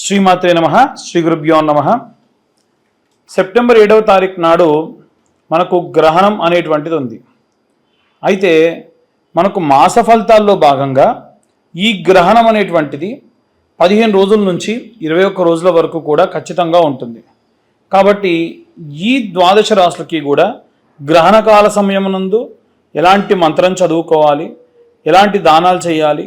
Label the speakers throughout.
Speaker 1: శ్రీమాత్రే నమ శ్రీ గురుభ్యో నమ. సెప్టెంబర్ ఏడవ తారీఖు నాడు మనకు గ్రహణం అనేటువంటిది ఉంది. అయితే మనకు మాస ఫలితాల్లో భాగంగా ఈ గ్రహణం అనేటువంటిది పదిహేను రోజుల నుంచి ఇరవై ఒక్క రోజుల వరకు కూడా ఖచ్చితంగా ఉంటుంది. కాబట్టి ఈ ద్వాదశ రాశులకి కూడా గ్రహణకాల సమయమునందు ఎలాంటి మంత్రం చదువుకోవాలి ఎలాంటి దానాలు చేయాలి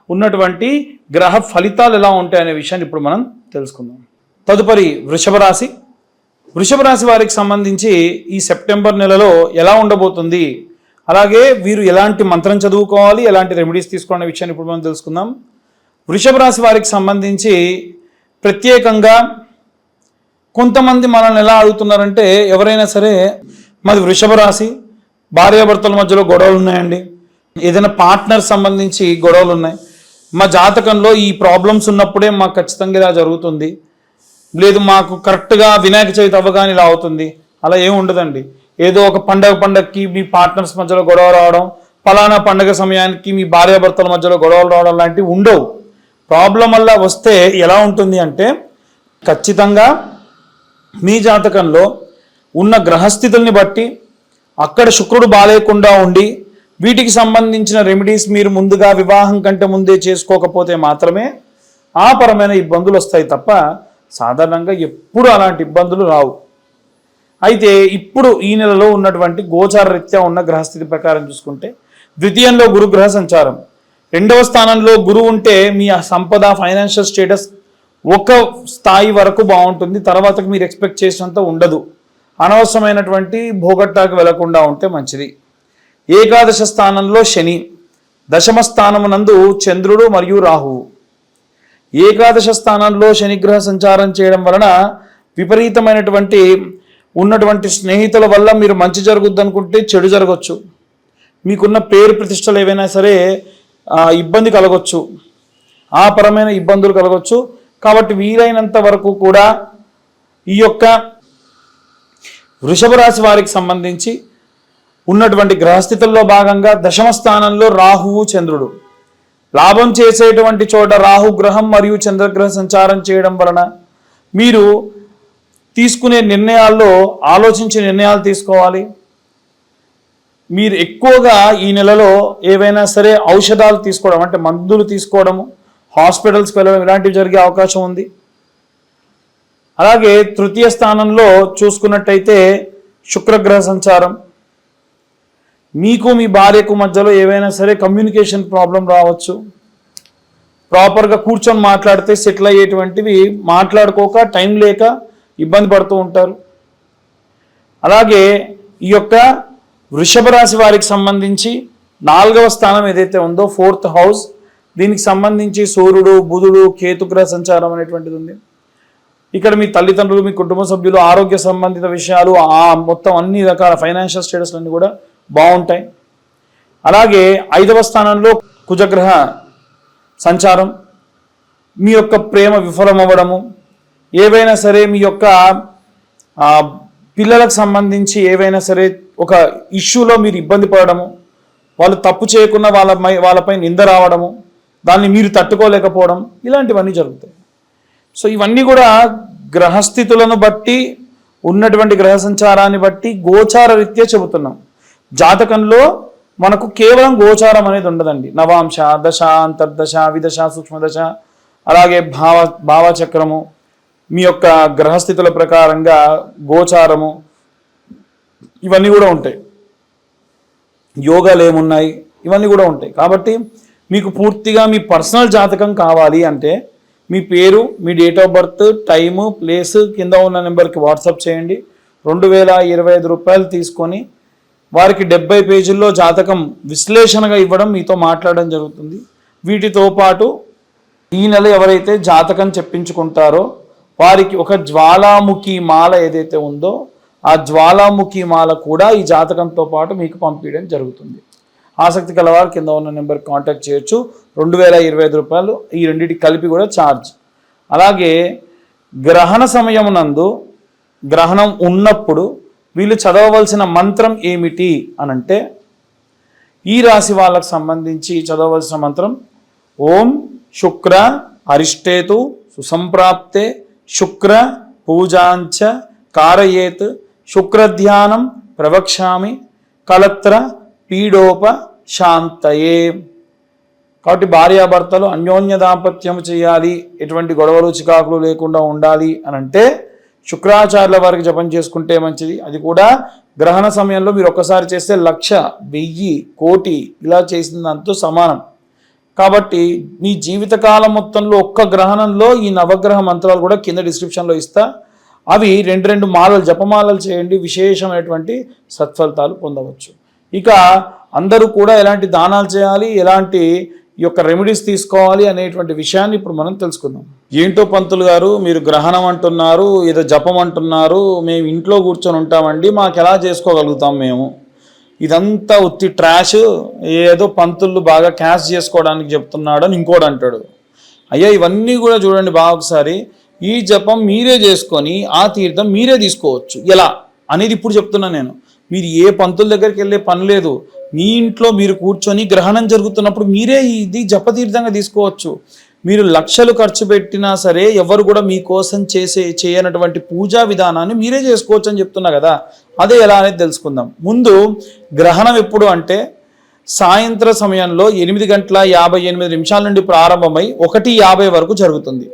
Speaker 1: ఉన్నటువంటి గ్రహ ఫలితాలు ఎలా ఉంటాయనే విషయాన్ని ఇప్పుడు మనం తెలుసుకుందాం. తదుపరి వృషభ రాశి. వృషభ రాశి వారికి సంబంధించి ఈ సెప్టెంబర్ నెలలో ఎలా ఉండబోతుంది? అలాగే వీరు ఎలాంటి మంత్రం చదువుకోవాలి ఎలాంటి రెమెడీస్ తీసుకోవాలనే విషయాన్ని ఇప్పుడు మనం తెలుసుకుందాం. వృషభ రాశి వారికి సంబంధించి ప్రత్యేకంగా కొంతమంది మనల్ని ఎలా అడుగుతున్నారంటే ఎవరైనా సరే మాది వృషభ రాశి భార్యాభర్తల మధ్యలో గొడవలు ఉన్నాయండి. ఏదైనా పార్ట్నర్ సంబంధించి గొడవలు ఉన్నాయి. మా జాతకంలో ఈ ప్రాబ్లమ్స్ ఉన్నప్పుడే మాకు ఖచ్చితంగా ఇలా జరుగుతుంది. లేదు మాకు కరెక్ట్గా వినాయక చవితి అవ్వగానే ఇలా అవుతుంది. అలా ఏం ఉండదండి. ఏదో ఒక పండగ పండగకి మీ పార్ట్నర్స్ మధ్యలో గొడవ రావడం ఫలానా పండగ సమయానికి మీ భార్యాభర్తల మధ్యలో గొడవలు రావడం లాంటివి ఉండవు. ప్రాబ్లం వల్ల వస్తే ఎలా ఉంటుంది అంటే ఖచ్చితంగా మీ జాతకంలో ఉన్న గ్రహస్థితుల్ని బట్టి అక్కడ శుక్రుడు బాగాలేకుండా ఉండి వీటికి సంబంధించిన రెమెడీస్ మీరు ముందుగా వివాహం కంటే ముందే చేసుకోకపోతే మాత్రమే ఆ పరమైన ఇబ్బందులు వస్తాయి తప్ప సాధారణంగా ఎప్పుడు అలాంటి ఇబ్బందులు రావు. అయితే ఇప్పుడు ఈ నెలలో ఉన్నటువంటి గోచార రీత్యా ఉన్న గ్రహస్థితి ప్రకారం చూసుకుంటే ద్వితీయంలో గురుగ్రహ సంచారం. రెండవ స్థానంలో గురువు ఉంటే మీ ఆ సంపద ఫైనాన్షియల్ స్టేటస్ ఒక స్థాయి వరకు బాగుంటుంది. తర్వాతకు మీరు ఎక్స్పెక్ట్ చేసినంత ఉండదు. అనవసరమైనటువంటి భోగట్టాకు వెళ్ళకుండా ఉంటే మంచిది. ఏకాదశ స్థానంలో శని. దశమ స్థానమునందు చంద్రుడు మరియు రాహువు. ఏకాదశ స్థానంలో శనిగ్రహ సంచారం చేయడం వలన విపరీతమైనటువంటి ఉన్నటువంటి స్నేహితుల వల్ల మీరు మంచి జరుగుద్ది అనుకుంటే చెడు జరగచ్చు. మీకున్న పేరు ప్రతిష్టలు ఏవైనా సరే ఇబ్బంది కలగొచ్చు. ఆ పరమైన ఇబ్బందులు కలగొచ్చు. కాబట్టి వీలైనంత వరకు కూడా ఈ యొక్క వృషభ రాశి వారికి సంబంధించి ఉన్నటువంటి గ్రహస్థితుల్లో భాగంగా దశమ స్థానంలో రాహువు చంద్రుడు. లాభం చేసేటువంటి చోట రాహు గ్రహం మరియు చంద్రగ్రహ సంచారం చేయడం వలన మీరు తీసుకునే నిర్ణయాల్లో ఆలోచించి నిర్ణయాలు తీసుకోవాలి. మీరు ఎక్కువగా ఈ నెలలో ఏవైనా సరే ఔషధాలు తీసుకోవడం అంటే మందులు తీసుకోవడము హాస్పిటల్స్కి వెళ్ళడం ఇలాంటివి జరిగే అవకాశం ఉంది. అలాగే తృతీయ స్థానంలో చూసుకున్నట్టయితే శుక్రగ్రహ సంచారం. మీకు మీ భార్యకు మధ్యలో ఏవైనా సరే కమ్యూనికేషన్ ప్రాబ్లం రావచ్చు. ప్రాపర్గా కూర్చొని మాట్లాడితే సెటిల్ అయ్యేటువంటివి మాట్లాడుకోక టైం లేక ఇబ్బంది పడుతూ ఉంటారు. అలాగే ఈ యొక్క వృషభ రాశి వారికి సంబంధించి నాలుగవ స్థానం ఏదైతే ఉందో ఫోర్త్ హౌస్ దీనికి సంబంధించి సూర్యుడు బుధుడు కేతుగ్రహ సంచారం అనేటువంటిది ఉంది. ఇక్కడ మీ తల్లిదండ్రులు మీ కుటుంబ సభ్యులు ఆరోగ్య సంబంధిత విషయాలు ఆ మొత్తం అన్ని రకాల ఫైనాన్షియల్ స్టేటస్లన్నీ కూడా బాగుంటాయి. అలాగే ఐదవ స్థానంలో కుజగ్రహ సంచారం మీ యొక్క ప్రేమ విఫలమవ్వడము ఏవైనా సరే మీ యొక్క పిల్లలకు సంబంధించి ఏవైనా సరే ఒక ఇష్యూలో మీరు ఇబ్బంది పడడము వాళ్ళు తప్పు చేయకుండా వాళ్ళ వాళ్ళపై నింద రావడము దాన్ని మీరు తట్టుకోలేకపోవడం ఇలాంటివన్నీ జరుగుతాయి. సో ఇవన్నీ కూడా గ్రహస్థితులను బట్టి ఉన్నటువంటి గ్రహ సంచారాన్ని బట్టి గోచార రీత్యా చెబుతున్నాం. జాతకంలో మనకు కేవలం గోచారం అనేది ఉండదండి. నవాంశ దశ అంతర్దశ విదశ సూక్ష్మదశ అలాగే భావ భావచక్రము మీ యొక్క గ్రహస్థితుల ప్రకారంగా గోచారము ఇవన్నీ కూడా ఉంటాయి. యోగాలు ఏమున్నాయి? ఇవన్నీ కూడా ఉంటాయి. కాబట్టి మీకు పూర్తిగా మీ పర్సనల్ జాతకం కావాలి అంటే మీ పేరు మీ date of birth time place కింద ఉన్న నెంబర్కి వాట్సాప్ చేయండి. రెండు వేల ఇరవై ఐదు రూపాయలు తీసుకొని వారికి డెబ్బై పేజీల్లో జాతకం విశ్లేషణగా ఇవ్వడం మీతో మాట్లాడడం జరుగుతుంది. వీటితో పాటు ఈ నెల ఎవరైతే జాతకం చెప్పించుకుంటారో వారికి ఒక జ్వాలాముఖి మాల ఏదైతే ఉందో ఆ జ్వాలాముఖి మాల కూడా ఈ జాతకంతో పాటు మీకు పంపించడం జరుగుతుంది. ఆసక్తి కలవారు కింద ఉన్న నెంబర్ కాంటాక్ట్ చేయొచ్చు. రెండు వేల ఇరవై ఐదు రూపాయలు ఈ రెండింటికి కలిపి కూడా ఛార్జ్. అలాగే గ్రహణ సమయమునందు గ్రహణం ఉన్నప్పుడు వీళ్ళు చదవవలసిన మంత్రం ఏమిటి అనంటే ఈ రాశి వాళ్ళకు సంబంధించి చదవవలసిన మంత్రం ఓం శుక్ర అరిష్టేతు సుసంప్రాప్తే శుక్ర పూజాంచ కారయేత్ శుక్రధ్యానం ప్రవక్ష్యామి కలత్ర పీడోప శాంతయే. కాబట్టి భార్యాభర్తలు అన్యోన్య దాంపత్యం చేయాలి ఎటువంటి గొడవలు చికాకులు లేకుండా ఉండాలి అని అంటే శుక్రాచార్యుల వారికి జపం చేసుకుంటే మంచిది. అది కూడా గ్రహణ సమయంలో మీరు ఒక్కసారి చేస్తే లక్ష వెయ్యి కోటి ఇలా చేసిన దాంతో సమానం. కాబట్టి మీ జీవితకాలం మొత్తంలో ఒక్క గ్రహణంలో ఈ నవగ్రహ మంత్రాలు కూడా కింద డిస్క్రిప్షన్లో ఇస్తా. అవి రెండు రెండు మాలలు జపమాలలు చేయండి. విశేషమైనటువంటి సత్ఫలితాలు పొందవచ్చు. ఇక అందరూ కూడా ఎలాంటి దానాలు చేయాలి ఎలాంటి ఈ యొక్క రెమెడీస్ తీసుకోవాలి అనేటువంటి విషయాన్ని ఇప్పుడు మనం తెలుసుకుందాం. ఏంటో పంతులు గారు మీరు గ్రహణం అంటున్నారు ఏదో జపం అంటున్నారు మేము ఇంట్లో కూర్చొని ఉంటామండి మాకు ఎలా చేసుకోగలుగుతాం మేము? ఇదంతా ఉత్తి ట్రాష్ ఏదో పంతులు బాగా క్యాష్ చేసుకోవడానికి చెప్తున్నాడు అని ఇంకోటి అంటాడు. అయ్యా ఇవన్నీ కూడా చూడండి బాగా ఒకసారి. ఈ జపం మీరే చేసుకొని ఆ తీర్థం మీరే తీసుకోవచ్చు. ఎలా? అనేది ఇప్పుడు చెప్తున్నా నేను. మీరు ఏ పంతుల దగ్గరికి వెళ్ళే పని లేదు. మీ ఇంట్లో మీరు కూర్చొని గ్రహణం జరుగుతున్నప్పుడు మీరే ఇది జపతీర్థంగా తీసుకోవచ్చు. మీరు లక్షలు ఖర్చు పెట్టినా సరే ఎవరు కూడా మీకోసం చేసే చేయనటువంటి పూజా విధానాన్ని మీరే చేసుకోవచ్చు అని చెప్తున్నా కదా. అదే ఎలా అనేది తెలుసుకుందాం. ముందు గ్రహణం ఎప్పుడు అంటే సాయంత్ర సమయంలో ఎనిమిది గంటల యాభై ఎనిమిది నిమిషాల నుండి ప్రారంభమై ఒకటి యాభై వరకు జరుగుతుంది.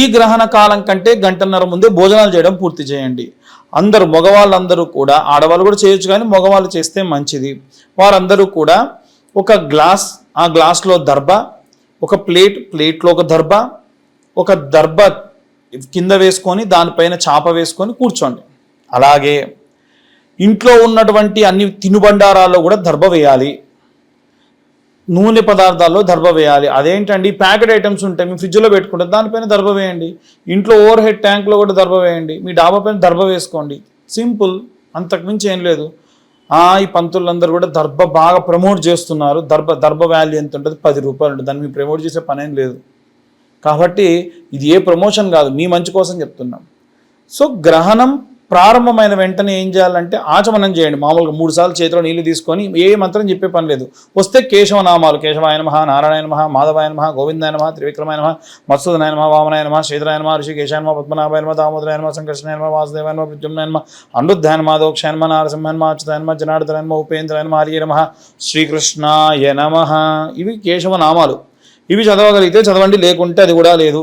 Speaker 1: ఈ గ్రహణ కాలం కంటే గంటన్నర ముందే భోజనాలు చేయడం పూర్తి చేయండి. అందరూ మగవాళ్ళందరూ కూడా ఆడవాళ్ళు కూడా చేయొచ్చు కానీ మగవాళ్ళు చేస్తే మంచిది. వారందరూ కూడా ఒక గ్లాస్ ఆ గ్లాస్లో దర్భ ఒక ప్లేట్ ప్లేట్లో ఒక దర్భ ఒక దర్భ కింద వేసుకొని దానిపైన చాప వేసుకొని కూర్చోండి. అలాగే ఇంట్లో ఉన్నటువంటి అన్ని తినుబండారాల్లో కూడా దర్భ వేయాలి. నూనె పదార్థాల్లో దర్భ వేయాలి. అదేంటండి? ప్యాకెట్ ఐటమ్స్ ఉంటాయి మీ ఫ్రిడ్జ్లో పెట్టుకుంటే దానిపైన దర్భ వేయండి. ఇంట్లో ఓవర్ హెడ్ ట్యాంక్లో కూడా దర్భ వేయండి. మీ డాబా పైన దర్భ వేసుకోండి. సింపుల్. అంతకుమించి ఏం లేదు. ఆ, ఈ పంతులందరూ కూడా దర్భ బాగా ప్రమోట్ చేస్తున్నారు. దర్భ దర్భ వాల్యూ ఎంత ఉంటుంది? పది రూపాయలు ఉంటుంది. దాన్ని మీరు ప్రమోట్ చేసే పనేం లేదు. కాబట్టి ఇది ఏ ప్రమోషన్ కాదు. మీ మంచి కోసం చెప్తున్నాం. సో గ్రహణం ప్రారంభమైన వెంటనే ఏం చేయాలంటే ఆచమనం చేయండి. మామూలుగా మూడు సార్లు చేతిలో నీళ్ళు తీసుకొని ఏ మంత్రం చెప్పే పని లేదు. వస్తే కేశవనామాలు కేశవాయ నమ నారాయణ నమ మాధవాయ నమ గోవిందాయ నమ త్రివిక్రమాయ నమ మత్సూదనాయ నమ వామనాయ నమ శ్రీధరాయ నమ ఋషికేశాయ నమ పద్మనాభాయ నమ దామోదరాయ నమ సంకర్షణాయ నమ వాసుదేవాయ నమ ప్రద్యుమ్నాయ నమ అనుద్ధాయ నమ దోక్షాయ నమ నారసింహాయ నమ అచ్యుతాయ నమ జనార్దనాయ నమ ఉపేంద్రాయ నమ హరియ నమ శ్రీకృష్ణాయ నమ. ఇవి కేశవనామాలు. ఇవి చదవగలిగితే చదవండి లేకుంటే అది కూడా లేదు.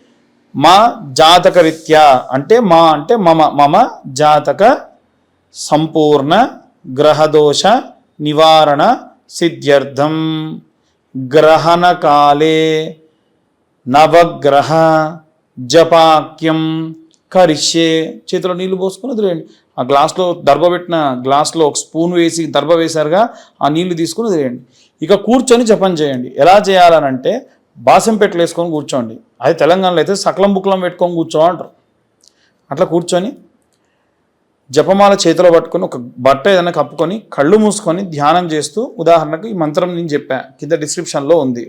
Speaker 1: మా జాతక రీత్యా అంటే మా అంటే మమ మమ జాతక సంపూర్ణ గ్రహదోష నివారణ సిద్ధ్యర్థం. గ్రహణకాలే నవగ్రహ జపాక్యం కరిష్యే. చేతిలో నీళ్ళు పోసుకొని వదిలేయండి. ఆ గ్లాస్లో దర్భ పెట్టిన గ్లాస్లో ఒక స్పూన్ వేసి దర్భ వేశారుగా ఆ నీళ్ళు తీసుకుని వదిలేయండి. ఇక కూర్చొని జపం చేయండి. ఎలా చేయాలనంటే బాసంపెట్లు వేసుకొని కూర్చోండి. అది తెలంగాణలో అయితే సకలం బుక్లం పెట్టుకొని కూర్చో అంటారు. అట్లా కూర్చొని జపమాల చేతిలో పట్టుకొని ఒక బట్ట ఏదైనా కప్పుకొని కళ్ళు మూసుకొని ధ్యానం చేస్తూ ఉదాహరణకు ఈ మంత్రం నేను చెప్పా కింద డిస్క్రిప్షన్లో ఉంది.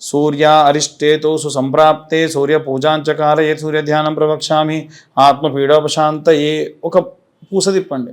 Speaker 1: సూర్య అరిష్టేతో సుసంప్రాప్తే సూర్య పూజాంచకార ఏ సూర్య ధ్యానం ప్రవక్షామి ఆత్మ పీడోపశాంత ఏ ఒక పూస తిప్పండి.